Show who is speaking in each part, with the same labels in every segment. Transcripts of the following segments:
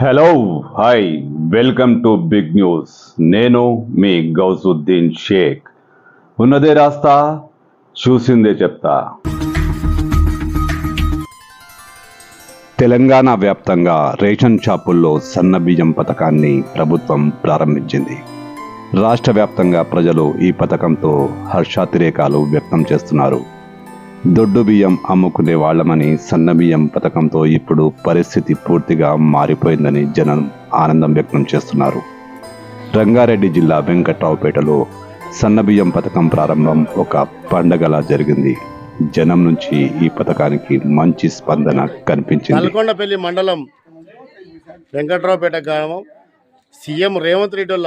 Speaker 1: Hello hi welcome to big news నేను మీ గౌసుద్దీన్ షేక్. ఉన్నదే రాస్తా చూసిందే చెప్తా. తెలంగాణ వ్యాప్తంగా రేషన్ షాపుల్లో సన్న పథకాన్ని ప్రభుత్వం ప్రారంభించింది. రాష్ట్ర వ్యాప్తంగా ప్రజలు ఈ పథకంతో హర్షాతిరేకాలు వ్యక్తం చేస్తున్నారు. దొడ్డు బియ్యం అమ్ముకునే వాళ్ళమని సన్న బియ్యం పథకంతో ఇప్పుడు పరిస్థితి పూర్తిగా మారిపోయిందని జనం ఆనందం వ్యక్తం చేస్తున్నారు. రంగారెడ్డి జిల్లా వెంకట్రావుపేటలో సన్న బియ్యం పథకం ప్రారంభం ఒక పండగలా జరిగింది. జనం నుంచి ఈ పథకానికి మంచి స్పందన కనిపించింది.
Speaker 2: నల్గొండపల్లి మండలం వెంకట్రావుపేట గ్రామం సీఎం రేవంత్ రెడ్డి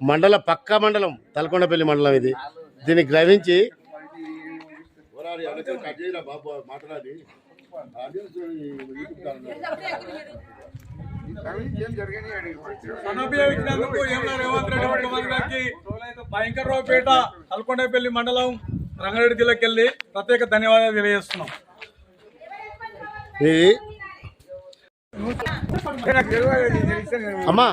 Speaker 2: మండల పక్క మండలం తలకొండపల్లి మండలం ఇది. దీన్ని గ్రహించి
Speaker 3: సన్నబియ్యం ఇచ్చినందుకు ఏమన్నా రేవంత్ రెడ్డి ముఖ్యమంత్రి గారికి భయంకరరావుపేట నల్కొండపల్లి మండలం రంగారెడ్డి జిల్లాకి వెళ్ళి ప్రత్యేక ధన్యవాదాలు తెలియజేస్తున్నాం.
Speaker 2: అమ్మా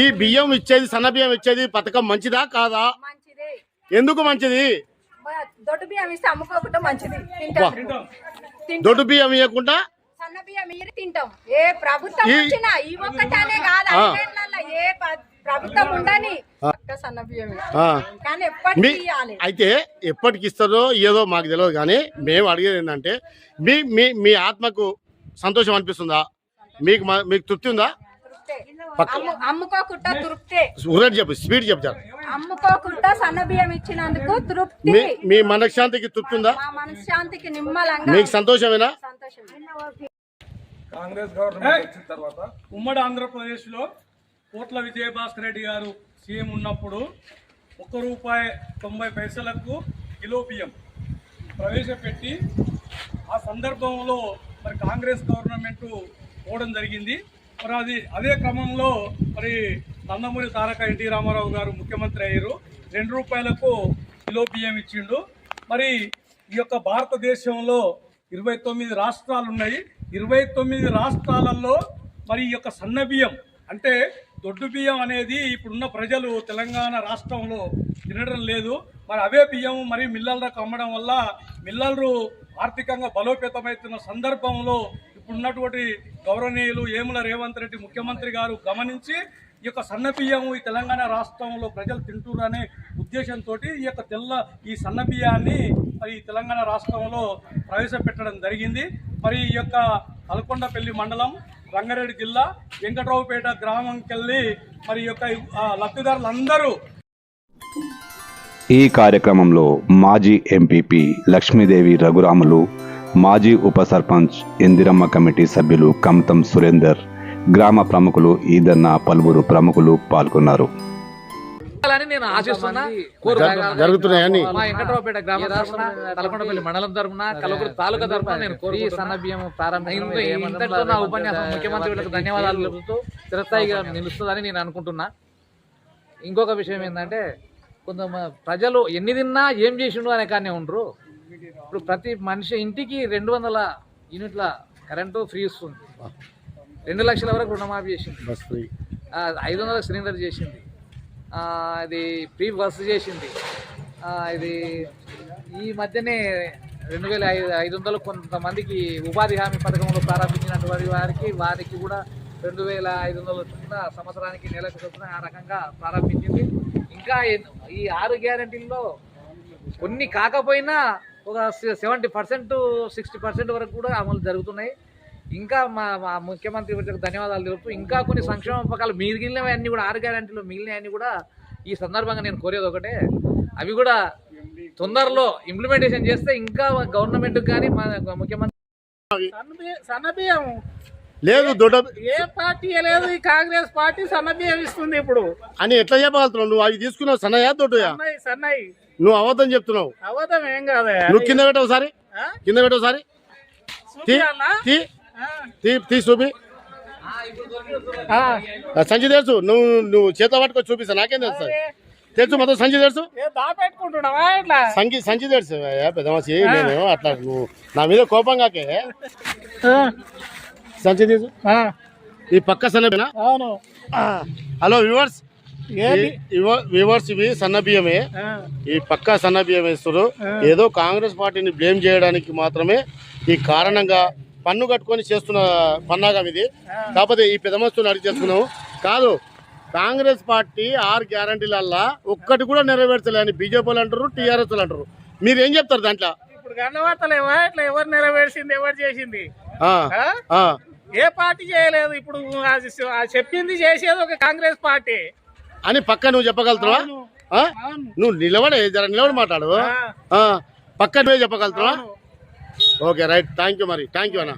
Speaker 2: ఈ బియ్యం ఇచ్చేది సన్న బియ్యం ఇచ్చేది పథకం మంచిదా కాదా?
Speaker 4: మంచిదే.
Speaker 2: ఎందుకు మంచిది?
Speaker 4: దొడ్డు బియ్యం ఇస్తే అమ్ముకోకుండా మంచిది. తింటాం.
Speaker 2: దొడ్డు బియ్యం ఇవ్వకుండా
Speaker 4: సన్న బియ్యం మీరు తింటాం. ఏ ప్రభుత్వం
Speaker 2: ఈ-
Speaker 4: వచ్చినా ఈ ఒక్కటానే కాదు. ఐదేళ్ళలో ఏ ప్రభుత్వం ఉండని ఒక్క సన్న బియ్యం
Speaker 2: ఆ.
Speaker 4: కానీ
Speaker 2: మీ
Speaker 4: ఎప్పటికీ ఇవ్వాలి
Speaker 2: అయితే ఎప్పటికి ఇస్తారో ఏదో మాకు తెలియదు కానీ మేము అడిగేది ఏంటంటే మీ మీ మీ ఆత్మకు సంతోషం అనిపిస్తుందా? మీకు మీకు తృప్తి ఉందా?
Speaker 4: అమ్ముకోకుండా తృప్తే.
Speaker 2: ఊరేటి చెప్పు స్పీడ్ చెప్తారు
Speaker 4: అమ్ముకోకుండా సన్న బియ్యం ఇచ్చినందుకు తృప్తి.
Speaker 2: మీ మీ మనశ్శాంతికి తృప్తి ఉందా
Speaker 4: మా మనశ్శాంతికి నిమ్మలంగా
Speaker 2: మీకు సంతోషమేనా?
Speaker 4: సంతోషం
Speaker 3: కాంగ్రెస్ గవర్నమెంట్ వచ్చిన తర్వాత ఉమ్మడి ఆంధ్రప్రదేశ్లో కోట్ల విజయభాస్కర్ రెడ్డి గారు సీఎం ఉన్నప్పుడు ఒక రూపాయి తొంభై పైసలకు కిలో బియ్యం ప్రవేశపెట్టి ఆ సందర్భంలో మరి కాంగ్రెస్ గవర్నమెంట్ పోవడం జరిగింది. మరి అది అదే క్రమంలో మరి నందమూరి తారక ఎన్టీ రామారావు గారు ముఖ్యమంత్రి అయ్యారు. రెండు రూపాయలకు కిలో బియ్యం ఇచ్చిండు. మరి ఈ యొక్క భారతదేశంలో ఇరవై తొమ్మిది రాష్ట్రాలు ఉన్నాయి. ఇరవై తొమ్మిది రాష్ట్రాలలో మరి ఈ యొక్క సన్న బియ్యం అంటే దొడ్డు బియ్యం అనేది ఇప్పుడున్న ప్రజలు తెలంగాణ రాష్ట్రంలో తినడం లేదు. మరి అవే బియ్యం మరి మిల్లర్లకు అమ్మడం వల్ల మిల్లర్లు ఆర్థికంగా బలోపేతమవుతున్న సందర్భంలో ఇప్పుడున్నటువంటి గౌరవనీయులు ఏముల రేవంత్ రెడ్డి ముఖ్యమంత్రి గారు గమనించి ఈ యొక్క సన్నబియ్యము ఈ తెలంగాణ రాష్ట్రంలో ప్రజలు తింటున్నారనే ఉద్దేశంతో ఈ యొక్క తెల్ల ఈ సన్నబియ్యాన్ని మరి ఈ తెలంగాణ రాష్ట్రంలో ప్రవేశపెట్టడం జరిగింది. మరి ఈ యొక్క అలకొండపల్లి మండలం రంగారెడ్డి జిల్లా వెంకటరావుపేట గ్రామంకెళ్ళి మరి యొక్క లబ్ధిదారులందరూ
Speaker 1: ఈ కార్యక్రమంలో మాజీ ఎంపీపీ లక్ష్మీదేవి రఘురాములు మాజీ ఉప సర్పంచ్ ఇందిరమ్మ కమిటీ సభ్యులు కమతం సురేందర్ గ్రామ ప్రముఖులు ఈదన్న పలువురు ప్రముఖులు పాల్గొన్నారు.
Speaker 5: అని నేను ఆశిస్తున్నా
Speaker 2: జరు- జరుగుతున్నాయని
Speaker 5: మా వెంకటరావుపేట గ్రామ తరఫున తలకొండపల్లి మండలం తరఫున కలవకురు తాలూకా తరఫున నేను కోరి సన్న బియ్యం ప్రారంభించిన ఇంతటితో నా ఉపన్యాసం ముఖ్యమంత్రి వీళ్ళకి ధన్యవాదాలు తెలుపుతూ చిరస్థాయిగా నిలుస్తుందని నేను అనుకుంటున్నా. ఇంకొక విషయం ఏంటంటే కొంత ప్రజలు ఎన్ని తిన్నా ఏం చేసిండు అనే కానీ ఉండరు. ఇప్పుడు ప్రతి మనిషి ఇంటికి రెండు వందల యూనిట్ల కరెంటు ఫ్రీ ఇస్తుంది రెండు లక్షల వరకు రుణమాఫీ చేసింది. ఐదు వందల సిలిండర్ చేసింది. ఇది ప్రీ బస్ చేసింది. ఇది ఈ మధ్యనే రెండు వేల ఐదు ఐదు వందలు కొంతమందికి ఉపాధి హామీ పథకంలో ప్రారంభించినటువంటి వారికి వారికి కూడా రెండు వేల ఐదు వందల చొప్పున సంవత్సరానికి నెలకు చొప్పున ఆ రకంగా ప్రారంభించింది. ఇంకా ఈ ఆరు గ్యారంటీల్లో కొన్ని కాకపోయినా ఒక సెవెంటీ పర్సెంట్ సిక్స్టీ పర్సెంట్ వరకు కూడా అమలు జరుగుతున్నాయి. ఇంకా మా మా ముఖ్యమంత్రి వర్గకు ధన్యవాదాలు తెలుపుతూ ఇంకా కొన్ని సంక్షేమ పథకాలు మిగిలినవి అన్ని కూడా ఆరు గ్యారంటీలు మిగిలినవన్నీ కూడా ఈ సందర్భంగా నేను కోరేది ఒకటే. అవి కూడా తొందరలో ఇంప్లిమెంటేషన్ చేస్తే ఇంకా గవర్నమెంట్ కానీ మా ముఖ్యమంత్రి
Speaker 2: లేదు దొడ్డ
Speaker 6: ఏ పార్టీ లేదు ఈ కాంగ్రెస్ పార్టీ సన్నబియ్యం ఇస్తుంది ఇప్పుడు.
Speaker 2: అని ఎట్లా చెప్పగలుగుతున్నావు? నువ్వు అవి తీసుకున్నావు సన్నయా దొడ్డుయా?
Speaker 6: సన్నయి సన్నయి.
Speaker 2: నువ్వు అవద్దని చెప్తున్నావు. నువ్వు కింద పెట్టవు సారి? కింద పెట్టవు సారి తీ చూపి. సంచి తెలుసు. నువ్వు నువ్వు చేత పట్టుకొని చూపిస్తా. నాకేం తెలుసు తెలుసు మొత్తం సంచి తెలుసు?
Speaker 6: ఇట్లా?
Speaker 2: సంచి సంచి తెలుసు. పెద్దమసి నేను అట్లా నువ్వు నా మీద కోపం కాకే. సంచి తీసు.
Speaker 6: ఆ.
Speaker 2: ఈ పక్క
Speaker 6: అవును.
Speaker 2: Hello viewers. వ్యూవర్స్ ఇవి సన్న బియ్యమే. ఈ పక్కా సన్న బియ్యం వేస్తారు ఏదో కాంగ్రెస్ పార్టీని బ్లేమ్ చేయడానికి మాత్రమే ఈ కారణంగా పన్ను కట్టుకొని చేస్తున్న పన్నాగం ఇది. కాకపోతే ఈ పెదమస్తుని అడిగి తెలుసుకున్నాము కాదు కాంగ్రెస్ పార్టీ ఆరు గ్యారంటీలల్లా ఒక్కటి కూడా నెరవేర్చలే అని బీజేపీ వాళ్ళు అంటారు టీఆర్ఎస్ వాళ్ళు అంటారు మీరు ఏం చెప్తారు దాంట్లో?
Speaker 6: ఇప్పుడు కన్నవార్తలేవా ఇట్లా ఎవరు నెరవేర్చింది ఎవరు చేసింది? ఏ పార్టీ చేయలేదు? ఇప్పుడు చెప్పింది చేసేది ఒక కాంగ్రెస్ పార్టీ.
Speaker 2: అని పక్క నువ్వు చెప్పగలుగుతావా. నువ్వు నిలబడే జర నిలబడి మాట్లాడు. పక్క నువ్వే చెప్పగలుగుతావా ఓకే రైట్. థ్యాంక్ యూ మరి. థ్యాంక్ యూ అన్న.